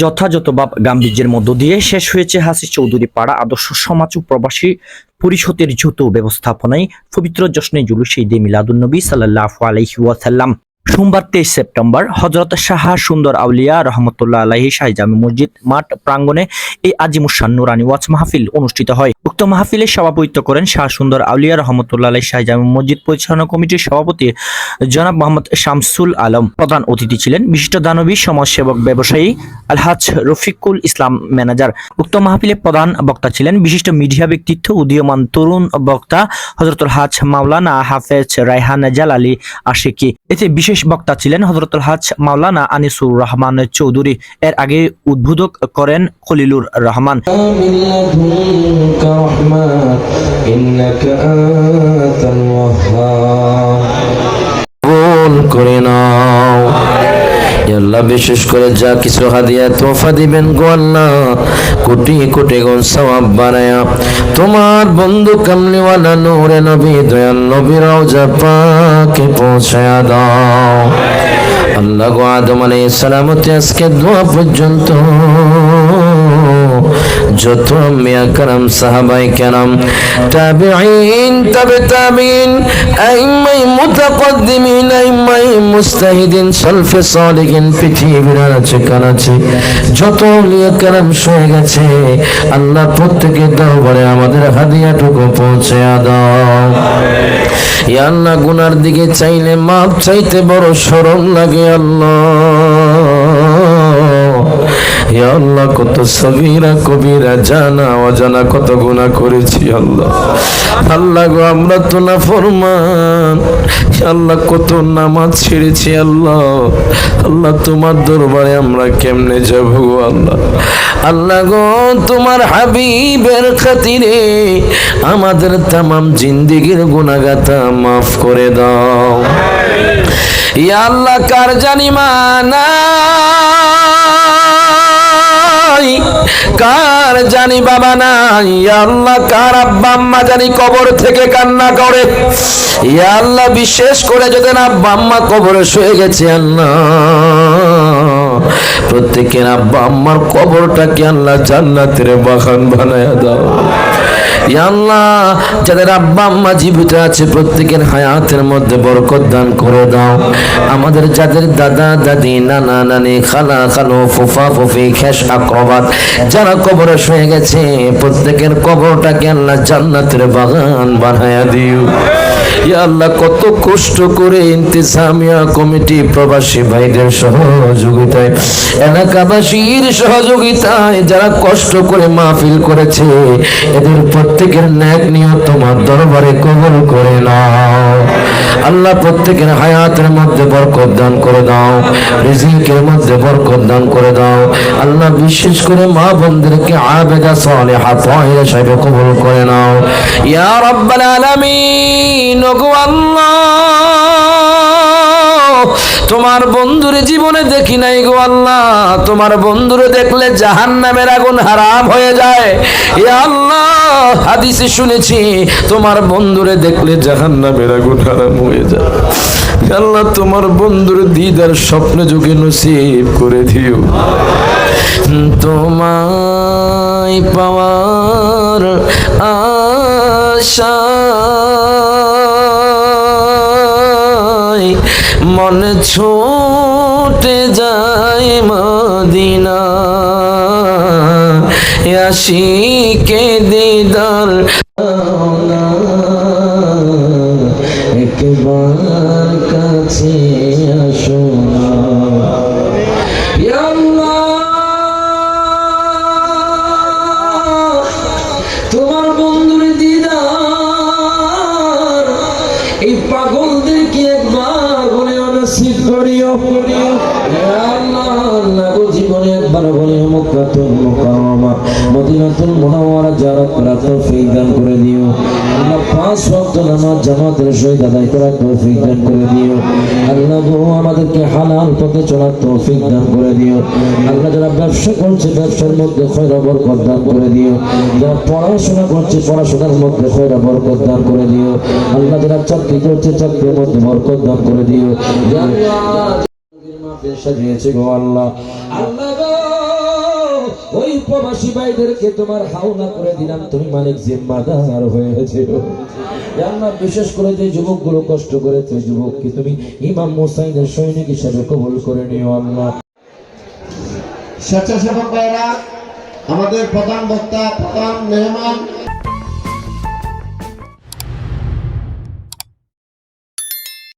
যথাযথ ভাব গাম্ভীর্যের মধ্য দিয়ে শেষ হয়েছে হাসি চৌধুরী পাড়া আদর্শ সমাজ ও প্রবাসী পরিষদের যৌথ ব্যবস্থাপনায় পবিত্র জশ্নে জুলুস ঈদে মিলাদুন্নবী সাল্লাহ আলহি ওয়াসাল্লাম। সোমবার তেইশ সেপ্টেম্বর হজরত শাহ সুন্দর আউলিয়া রহমতুল্লাহ আলাহি শাহজামি মসজিদ মাঠ প্রাঙ্গণে এই আজিমুসান নুরানি ওয়াজ মাহফিল অনুষ্ঠিত হয়। উক্ত মাহফিলে সভাপতিত্ব করেন শাহ সুন্দর আউলিয়া রহমতুল্লাহ আলাহি শাহজামি মসজিদ পরিচালনা কমিটির সভাপতি জনাব মোহাম্মদ শামসুল আলম। প্রধান অতিথি ছিলেন বিশিষ্ট দানবী, সমাজসেবক, ব্যবসায়ী আলহাজ রফিকুল ইসলাম ম্যানেজার। উক্ত মাহফিলে প্রধান বক্তা ছিলেন বিশিষ্ট মিডিয়া ব্যক্তিত্ব, উদীয়মান তরুণ বক্তা হজরতুল হাজ মাওলানা হাফেজ রায়হান জালালি আশিকি। এতে বিশেষ বিশেষ বক্তা ছিলেন হজরতুল হাজ মাওলানা আনিসুর রহমান চৌধুরী। এর আগে উদ্বোধক করেন খলিলুর রহমান। করে নাও আল্লাহ, বিশেষ করে যা কিছু হাদিয়া তোফা দিবেন গো আল্লাহ, কোটি কোটি গুণ সওয়াব বানায়া। তোমার বন্ধু কামলিওয়ালা নূরে নবী, দয়াল নবী রওজা পাকে পৌঁছায়া দাও। আল্লাহ গো আদম আলাইহিস সালামতে আজকে দোয়া পর্যন্ত যত মিয়া সাহাবাই কেরাম, তাবিঈন, তবে তাবিঈন আইমাই মুতাকদ্দিমিন আইমাই মুস্তাহিদিন সালিহিন পৃথিবীর আছে কানাচে যত মিয়া শুয়ে গেছে, আল্লাহ প্রত্যেকে দাও বলে আমাদের হাদিয়াটুকু পৌঁছে দাও। আল্লাহ গুনার দিকে চাইলে মাপ চাইতে বড় শরম লাগে আল্লাহ। আল্লাহ, কত সগীরা, কবিরা জানা, অজানা কত গুনাহ করেছি আল্লাহ। আল্লাহ গো, আমরা তো না ফরমান আল্লাহ, কত নামাজ ছেড়েছি আল্লাহ। আল্লাহ, তোমার দরবারে আমরা কেমনে যাব গো আল্লাহ? আল্লাহ গো, তোমার হাবিবের খাতিরে আমাদের তামাম জিন্দিগির গুনাগাতা মাফ করে দাও। ইয়া আল্লাহ, কার জানি মানা? নাই। কার জানি বাবা নাই। আল্লাহ, কার আব্বা আম্মা জানি কবর থেকে কান্না করে। আল্লাহ, বিশেষ করে যদি আব্বা আম্মা কবরে শুয়ে গেছে, আল্লাহ। প্রত্যেকের আব্বা আম্মার কবরটাকে আল্লাহ জান্নাতের বাগান বানায় দাও। আল্লাহ, যাদের আব্বা আম্মা জীবিত আছে, প্রত্যেকের হায়াতের মধ্যে বরকত দান করে দাও। আমাদের যাদের দাদা, দাদি, নানা, নানি, খালা, খালো, ফুফা, ফুফি খেস আকরবাত, যারা কবরে শুয়ে গেছে, প্রত্যেকের কবরটাকে আল্লাহ জান্নাতের বাগান বানায়া দিও। আল্লাহ, কত কষ্ট করে ইন্তেজামিয়া কমিটি প্রবাসী ভাইদের সহযোগিতায়, এলাকাবাসীর সহযোগিতায় যারা কষ্ট করে মাহফিল করেছে, এদের প্রত্যেকের ন্যাক নিয়ে তোমার দরবারে কবল করে নাও। আল্লাহ প্রত্যেকের হায়াতের মধ্যে বরকত দান করে দাও, রিজিকের মধ্যে বরকত দান করে দাও। আল্লাহ বিশেষ করে মা বোনদেরকে আবেদা সালেহা তাহিরা সাহেব কবল করে নাও। ইয়া রাব্বাল আলামিন আল্লাহ, তোমার বন্ধুরে জীবনে দেখি নাই গো আল্লাহ, তোমার বন্ধুরে দেখলে জাহান্নামের আগুন হারাম হয়ে যায়। আল্লাহ হাদিসে শুনেছি, তোমার বন্ধুরে দেখলে জাহান্নামের আগুন হারাম হয়ে যায়। আল্লাহ তোমার বন্ধুর দিদার স্বপ্ন যুগে নসিব করে দিও। তোমায় পাওয়ার আশা মন ছোটে যায় মদিনা আশিকে দিদার একবার কাছে আসো ইয়া মক্কাতুল মুকাররমা, মদিনাতুল মুনাওয়ারা জিয়ারত করার তৌফিক দান করে দিও। আল্লাহ পাঁচ ওয়াক্ত নামাজ জামাতের সহিত আদায় করার তৌফিক দান করে দিও। আল্লাহ গো, আমাদেরকে হালাল পথে চলার তৌফিক দান করে দিও। আল্লাহ যারা ব্যবসা করছে, ব্যবসার মধ্যে খয়রা বরকত দান করে দিও। যারা পড়াশোনা করছে, পড়াশোনার মধ্যে খয়রা বরকত দান করে দিও। আল্লাহ যারা চাকরি করছে, চাকরির মধ্যে বরকত দান করে দিও। সাজিয়েছে গো আল্লাহ আল্লাহ ওই প্রবাসী ভাইদেরকে তোমার হাওলা করে দিলাম। তুমি মালিক জিম্মাদার হয়েছে আল্লাহ বিশেষ করে যে যুবকগুলো কষ্ট করেছে, যুবককে তুমি ইমাম মোসাইনের সৈনিক হিসাবে কবুল করে নিও আল্লাহ। স্বেচ্ছাসেবক ভাইরা, আমাদের প্রধান বক্তা, প্রধান মেহমান